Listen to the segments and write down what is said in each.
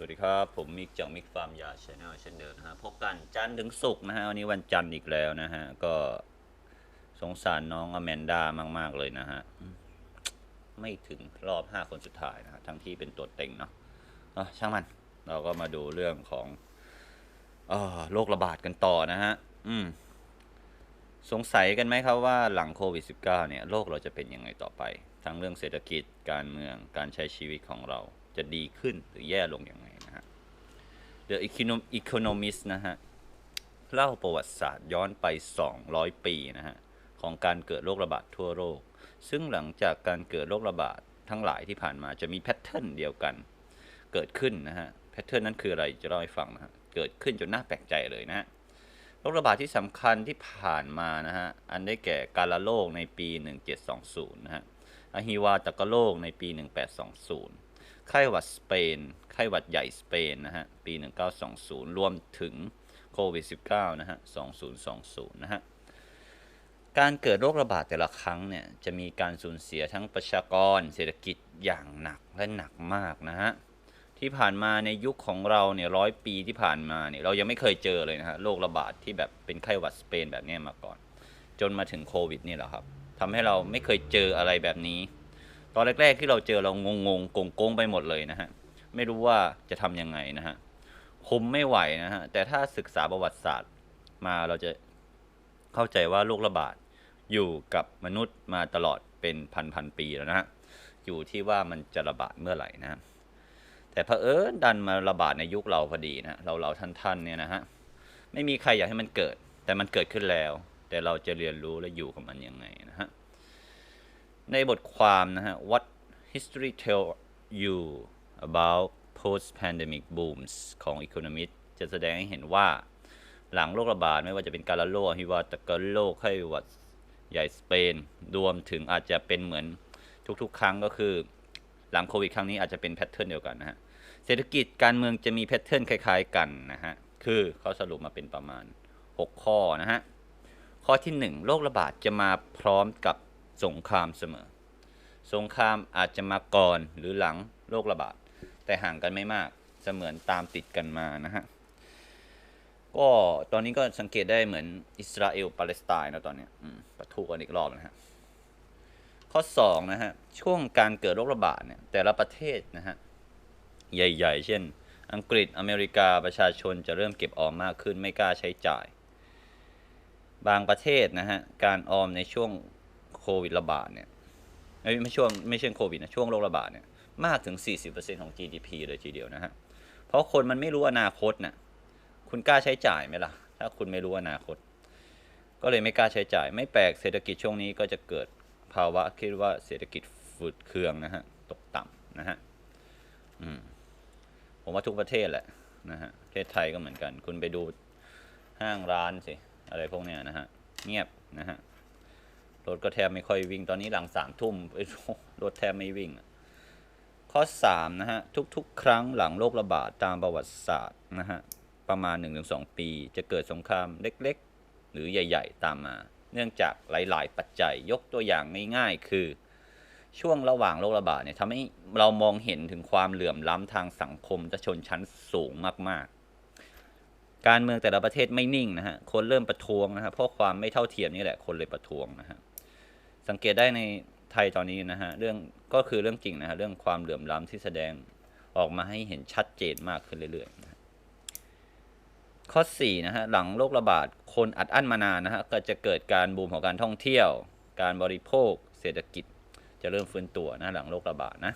สวัสดีครับ ผมมิกจากมิกฟาร์มยาชแนลเช่นเดิมนะฮะพบกันจันทร์ถึงศุกร์นะฮะวันนี้วันจันทร์อีกแล้วนะฮะ ก็สงสารน้องอแมนด้ามาก ๆ เลยนะฮะ ไม่ถึงรอบ5คนสุดท้ายนะฮะทั้งที่เป็นตัวเต็งเนาะะช่างมัน เราก็มาดูเรื่องของอโรคระบาดกันต่อนะฮะ อืม สงสัยกันไหมครับว่าหลังโควิด -19 เนี่ยโลกเราจะเป็นยังไงต่อไป ทั้งเรื่องเศรษฐกิจการเมืองการใช้ชีวิตของเราจะดีขึ้นหรือแย่ลงอยังไง The Economist นะฮะ เล่าประวัติศาสตร์ย้อนไป 200 ปีนะฮะ ของการเกิดโรคระบาดทั่วโลก ซึ่งหลังจากการเกิดโรคระบาดทั้งหลายที่ผ่านมาจะมีแพทเทิร์นเดียวกัน เกิดขึ้นนะฮะ แพทเทิร์นนั้นคืออะไรจะเล่าให้ฟังนะฮะ เกิดขึ้นจนน่าแปลกใจเลยนะฮะโรคระบาดที่สำคัญที่ผ่านมานะฮะ อันได้แก่การละโรคในปี 1720 นะฮะอะฮิวาตกโรคในปี 1820 ไข้หวัดสเปน ไข้หวัดใหญ่สเปนนะฮะ ปี 1920 รวมถึงโควิด -19 นะฮะ 2020 นะฮะ การเกิดโรคระบาดแต่ละครั้งเนี่ย จะมีการสูญเสียทั้งประชากร เศรษฐกิจอย่างหนักและหนักมากนะฮะ ที่ผ่านมาในยุคของเราเนี่ยร้อยปีที่ผ่านมาเนี่ยเรายังไม่เคยเจอเลยนะฮะโรคระบาดที่แบบเป็นไข้หวัดสเปนแบบนี้มาก่อน จนมาถึงโควิดนี่แหละครับทำให้เราไม่เคยเจออะไรแบบนี้ อนแรก ๆ ที่เราเจอเรางงงๆกงๆไปหมดเลยนะฮะไม่รู้ว่าจะทำยังไงนะฮะคุมไม่ไหวนะฮะแต่ถ้าศึกษาประวัติศาสตร์มาเราจะเข้าใจว่าโรคระบาดอยู่กับมนุษย์มาตลอดเป็นพันๆปีแล้วนะฮะอยู่ที่ว่ามันจะระบาดเมื่อไหร่นะฮะแต่เผอิญดันมาระบาดในยุคเราพอดีนะเราเราท่านๆเนี่ยนะฮะไม่มีใครอยากให้มันเกิด แต่มันเกิดขึ้นแล้ว แต่เราจะเรียนรู้และอยู่กับมันยังไงนะฮะ ในบทความนะฮะ What history tell you about post pandemic booms ของ Economist จะแสดงให้เห็นว่าหลังโรคระบาดไม่ว่าจะเป็นการละโรคฮิวาตะกโรคไข้หวัดใหญ่สเปนรวมถึงอาจจะเป็นเหมือนทุกๆ ครั้งก็คือ หลังโควิดครั้งนี้อาจจะเป็นแพทเทิร์นเดียวกันนะฮะเศรษฐกิจการเมืองจะมีแพทเทิร์นคล้ายๆกันนะฮะคือเขาสรุปมาเป็นประมาณ 6 ข้อนะฮะข้อที่ 1 โรคระบาดจะมาพร้อมกับ สงครามเสมอ สงครามอาจจะมาก่อนหรือหลังโรคระบาด แต่ห่างกันไม่มากเสมือนตามติดกันมานะฮะก็ตอนนี้ก็สังเกตได้เหมือนอิสราเอลปาเลสไตน์นะตอนนี้ปะทุกันอีกรอบนะฮะข้อ2นะฮะช่วงการเกิดโรคระบาดเนี่ยแต่ละประเทศนะฮะใหญ่ ๆ เช่น อังกฤษอเมริกาประชาชนจะเริ่มเก็บออมมากขึ้นไม่กล้าใช้จ่าย บางประเทศนะฮะการออมในช่วง ควิดระบาดเนี่ยไม่ช่วงไม่ใช่โควิดนะช่วงโรคระบาดเนี่ยมากถึง 40%ของ GDP เลยทีเดียวนะฮะ เพราะคนมันไม่รู้อนาคตน่ะคุณกล้าใช้จ่ายไหมล่ะ ถ้าคุณไม่รู้อนาคต ก็เลยไม่กล้าใช้จ่าย ไม่แปลกเศรษฐกิจช่วงนี้ก็จะเกิดภาวะคิดว่าเศรษฐกิจฝืดเคืองนะฮะ ตกต่ำนะฮะผมว่าทุกประเทศแหละนะฮะ ประเทศไทยก็เหมือนกัน คุณไปดูห้างร้านสิ อะไรพวกเนี้ยนะฮะ เงียบนะฮะ รถก็แทบไม่ค่อยวิ่งตอนนี้หลังสามทุ่มรถแทบไม่วิ่ง ข้อสามนะฮะ ทุกๆ ครั้งหลังโรคระบาดตามประวัติศาสตร์นะฮะ ประมาณ 1-2 ปี จะเกิดสงครามเล็กๆ หรือใหญ่ ๆ ตามมา เนื่องจากหลาย ๆ ปัจจัยยกตัวอย่างง่ายๆคือ ช่วงระหว่างโรคระบาดเนี่ยทำให้เรามองเห็นถึงความเหลื่อมล้ำทางสังคมและชนชั้นสูงมากๆการเมืองแต่ละประเทศไม่นิ่งนะฮะ คนเริ่มประท้วงนะฮะ เพราะความไม่เท่าเทียมนี่แหละ คนเลยประท้วงนะฮะ สังเกตได้ในไทยตอนนี้นะฮะเรื่องก็คือเรื่องจริงนะฮะเรื่องความเหลื่อมล้ำที่แสดงออกมาให้เห็นชัดเจนมากขึ้นเรื่อยๆนะข้อ4นะฮะหลังโรคระบาดคนอัดอั้นมานานนะฮะก็จะเกิดการบูมของการท่องเที่ยว การบริโภค เศรษฐกิจจะเริ่มฟื้นตัวนะหลังโรคระบาดนะ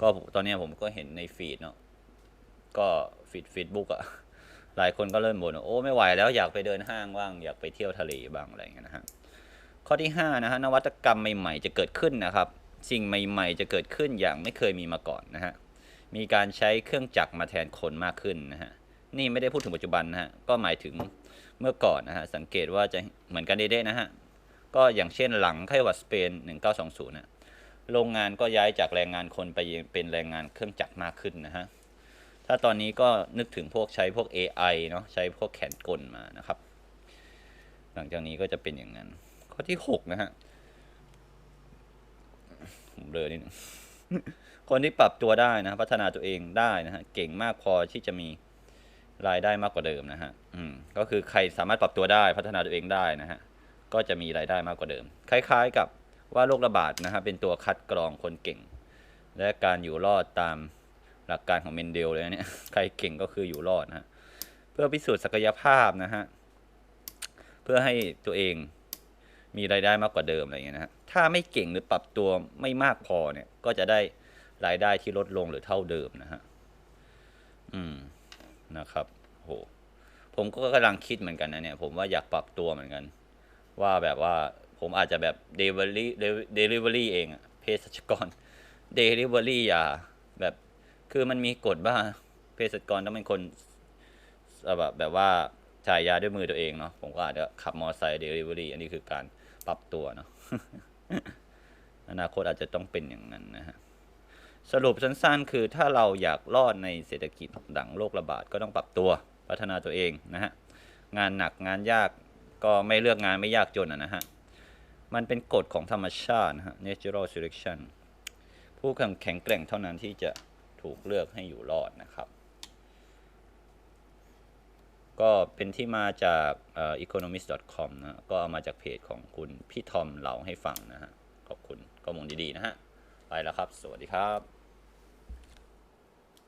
ก็ตอนนี้ผมก็เห็นในฟีดเนาะก็ฟีดฟีดบุ๊กอะหลายคนก็เริ่มบ่นว่าโอ้ไม่ไหวแล้วอยากไปเดินห้างบ้างอยากไปเที่ยวทะเลบ้างอะไรเงี้ยนะฮะ ข้อที่5นะฮะนวัตกรรมใหม่ ๆ จะเกิดขึ้นนะครับ สิ่งใหม่ ๆ จะเกิดขึ้นอย่างไม่เคยมีมาก่อนนะฮะมีการใช้เครื่องจักรมาแทนคนมากขึ้นนะฮะนี่ไม่ได้พูดถึงปัจจุบันนะฮะก็หมายถึงเมื่อก่อนนะฮะสังเกตว่าจะเหมือนกันเด้ๆนะฮะก็อย่างเช่นหลังไข้หวัดสเปน 1920นะโรงงานก็ย้ายจากแรงงานคนไปเป็นแรงงานเครื่องจักรมากขึ้นนะฮะถ้าตอนนี้ก็นึกถึงพวกใช้พวก AI เนาะใช้พวกแขนกลมานะครับ หลังจากนี้ก็จะเป็นอย่างนั้น ข้อที่6นะฮะผมเบลอนิดนึงคนที่ปรับตัวได้นะพัฒนาตัวเองได้นะฮะเก่งมากพอที่จะมีรายได้มากกว่าเดิมนะฮะอืมก็คือใครสามารถปรับตัวได้พัฒนาตัวเองได้นะฮะก็จะมีรายได้มากกว่าเดิม คล้าย ๆ กับว่าโรคระบาดนะฮะเป็นตัวคัดกรองคนเก่ง และการอยู่รอดตามหลักการของเมนเดลเลยนะเนี่ยใครเก่งก็คืออยู่รอดนะฮะเพื่อพิสูจน์ศักยภาพนะฮะเพื่อให้ตัวเอง มีรายได้มากกว่าเดิมอะไรอย่างเงี้ยนะฮะถ้าไม่เก่งหรือปรับตัวไม่มากพอเนี่ย ก็จะได้รายได้ที่ลดลงหรือเท่าเดิมนะฮะอืมนะครับโหผมก็กำลังคิดเหมือนกันนะเนี่ย ผมว่าอยากปรับตัวเหมือนกัน ว่าแบบว่าผมอาจจะแบบ delivery delivery เองอะเภสัชกร delivery ยาแบบคือมันมีกฎว่าเภสัชกรต้องเป็นคนแบบแบบว่าจ่ายยาด้วยมือตัวเองเนาะผมก็อาจจะขับมอเตอร์ไซค์ delivery อันนี้คือการ ปรับตัวเนาะอนาคตอาจจะต้องเป็นอย่างนั้นนะฮะสรุปสั้นๆ คือถ้าเราอยากรอดในเศรษฐกิจหลังโรคระบาดก็ต้องปรับตัวพัฒนาตัวเองนะฮะงานหนักงานยากก็ไม่เลือกงานไม่ยากจนนะฮะมันเป็นกฎของธรรมชาตินะฮะ natural selection ผู้แข็งแกร่งเท่านั้นที่จะถูกเลือกให้อยู่รอดนะครับ ก็เป็นที่มาจากเอ่อ economist.com นะฮะก็เอามาจากเพจของคุณพี่ทอมเล่าให้ฟังนะฮะขอบคุณข้อมูลดีๆนะฮะไปแล้วครับ สวัสดีครับ